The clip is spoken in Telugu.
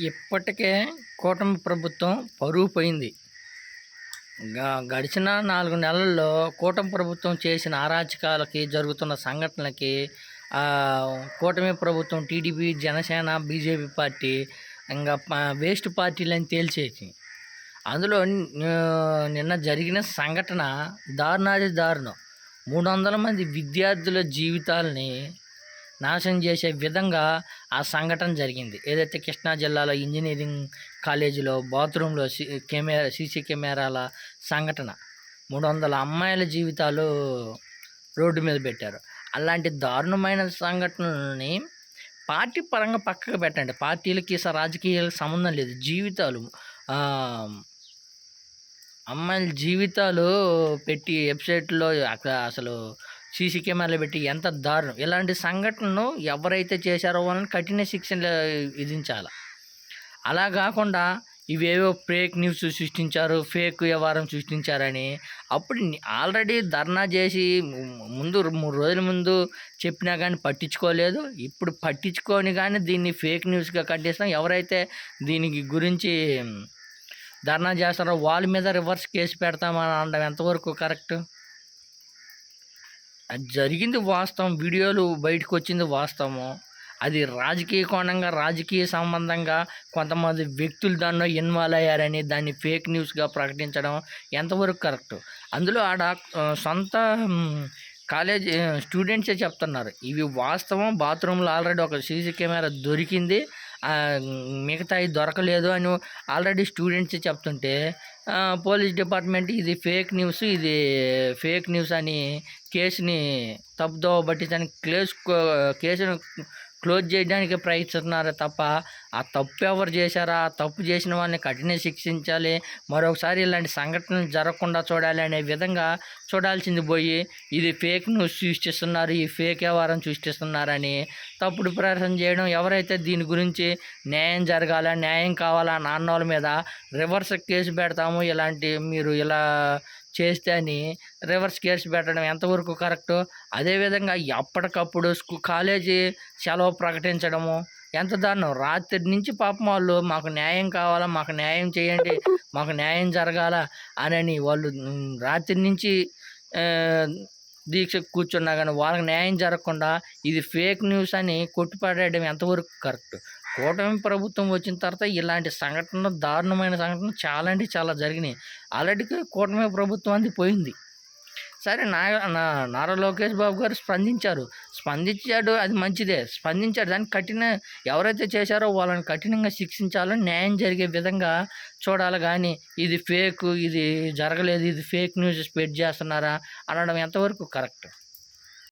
ఇప్పటికే కూటమి ప్రభుత్వం పరువు పోయింది. గ- గడిచిన నాలుగు నెలల్లో కూటమి ప్రభుత్వం చేసిన అరాచకాలకి జరుగుతున్న సంఘటనలకి కూటమి ప్రభుత్వం టీడీపీ జనసేన బీజేపీ పార్టీ ఇంకా వేస్ట్ పార్టీలని తేల్చేసి అందులో నిన్న జరిగిన సంఘటన దారుణాది దారుణం. మూడు వందల మంది విద్యార్థుల జీవితాలని నాశనం చేసే విధంగా ఆ సంఘటన జరిగింది. ఏదైతే కృష్ణా జిల్లాలో ఇంజనీరింగ్ కాలేజీలో బాత్రూంలో కెమెరా సీసీ కెమెరాల సంఘటన మూడు వందల అమ్మాయిల జీవితాలు రోడ్డు మీద పెట్టారు. అలాంటి దారుణమైన సంఘటనలని పార్టీ పరంగా పక్కకు పెట్టండి. పార్టీలకి రాజకీయాలకు సంబంధం లేదు. జీవితాలు అమ్మాయిల జీవితాలు పెట్టి వెబ్సైట్లో అక్కడ అసలు సీసీ కెమెరాలు పెట్టి ఎంత దారుణం. ఇలాంటి సంఘటనను ఎవరైతే చేశారో వాళ్ళని కఠిన శిక్షలు విధించాలి. అలా కాకుండా ఇవేవో ఫేక్ న్యూస్ సృష్టించారు ఫేక్ వ్యవహారం సృష్టించారని అప్పుడు ఆల్రెడీ ధర్నా చేసి ముందు మూడు రోజుల ముందు చెప్పినా కానీ పట్టించుకోలేదు. ఇప్పుడు పట్టించుకొని కానీ దీన్ని ఫేక్ న్యూస్గా కట్టేస్తాం ఎవరైతే దీనికి గురించి ధర్నా చేస్తారో వాళ్ళ మీద రివర్స్ కేసు పెడతామని అనడం ఎంతవరకు కరెక్ట్? అది జరిగింది వాస్తవం వీడియోలు బయటకు వచ్చింది వాస్తవం అది రాజకీయ కోణంగా రాజకీయ సంబంధంగా కొంతమంది వ్యక్తులు దానిలో ఇన్వాల్వ్ అయ్యారని దాన్ని ఫేక్ న్యూస్గా ప్రకటించడం ఎంతవరకు కరెక్ట్? అందులో ఆడ సొంత కాలేజ్ స్టూడెంట్సే చెప్తున్నారు. ఇవి వాస్తవం బాత్రూంలో ఆల్రెడీ ఒక సీసీ కెమెరా దొరికింది. మిగతాయి దొరకలేదు అని ఆల్రెడీ స్టూడెంట్సే చెప్తుంటే పోలీస్ డిపార్ట్మెంట్ ఇది ఫేక్ న్యూస్ ఇది ఫేక్ న్యూస్ అని కేసుని తప్పుదోవ పట్టించడానికి కేసు కేసును క్లోజ్ చేయడానికి ప్రయత్నిస్తున్నారు తప్ప ఆ తప్పు ఎవరు చేశారా? ఆ తప్పు చేసిన వాడిని కఠిన శిక్షించాలి. మరొకసారి ఇలాంటి సంఘటనలు జరగకుండా చూడాలి అనే విధంగా చూడాల్సింది పోయి ఇది ఫేక్ న్యూస్ సృష్టిస్తున్నారు ఈ ఫేక్ వ్యవహారం సృష్టిస్తున్నారని తప్పుడు ప్రయత్నం చేయడం ఎవరైతే దీని గురించి న్యాయం జరగాల న్యాయం కావాలా నాన్న వాళ్ళ మీద రివర్స్ కేసు పెడతాము. ఇలాంటి మీరు ఇలా చేస్తే అని రివర్స్ గేర్స్ పెట్టడం ఎంతవరకు కరెక్ట్ అదేవిధంగా ఎప్పటికప్పుడు స్కూ కాలేజీ సెలవు ప్రకటించడము ఎంత దారుణం. రాత్రి నుంచి పాపం వాళ్ళు మాకు న్యాయం కావాలా మాకు న్యాయం చేయండి మాకు న్యాయం జరగాల అని వాళ్ళు రాత్రి నుంచి దీక్ష కూర్చున్నా కానీ వాళ్ళకి న్యాయం జరగకుండా ఇది ఫేక్ న్యూస్ అని కొట్టిపడేయడం ఎంతవరకు కరెక్ట్? కూటమి ప్రభుత్వం వచ్చిన తర్వాత ఇలాంటి సంఘటనలు దారుణమైన సంఘటనలు చాలా అంటే చాలా జరిగినాయి. ఆల్రెడీ కూటమి ప్రభుత్వం అది పోయింది. సరే నా నా- నారా లోకేష్ బాబు గారు స్పందించారు. స్పందించాడు అది మంచిదే. స్పందించాడు. దాన్ని కఠిన ఎవరైతే చేశారో వాళ్ళని కఠినంగా శిక్షించాలని న్యాయం జరిగే విధంగా చూడాలి. కానీ ఇది ఫేక్ ఇది జరగలేదు. ఇది ఫేక్ న్యూస్ స్ప్రెడ్ చేస్తున్నారా? అనడం ఎంతవరకు కరెక్ట్?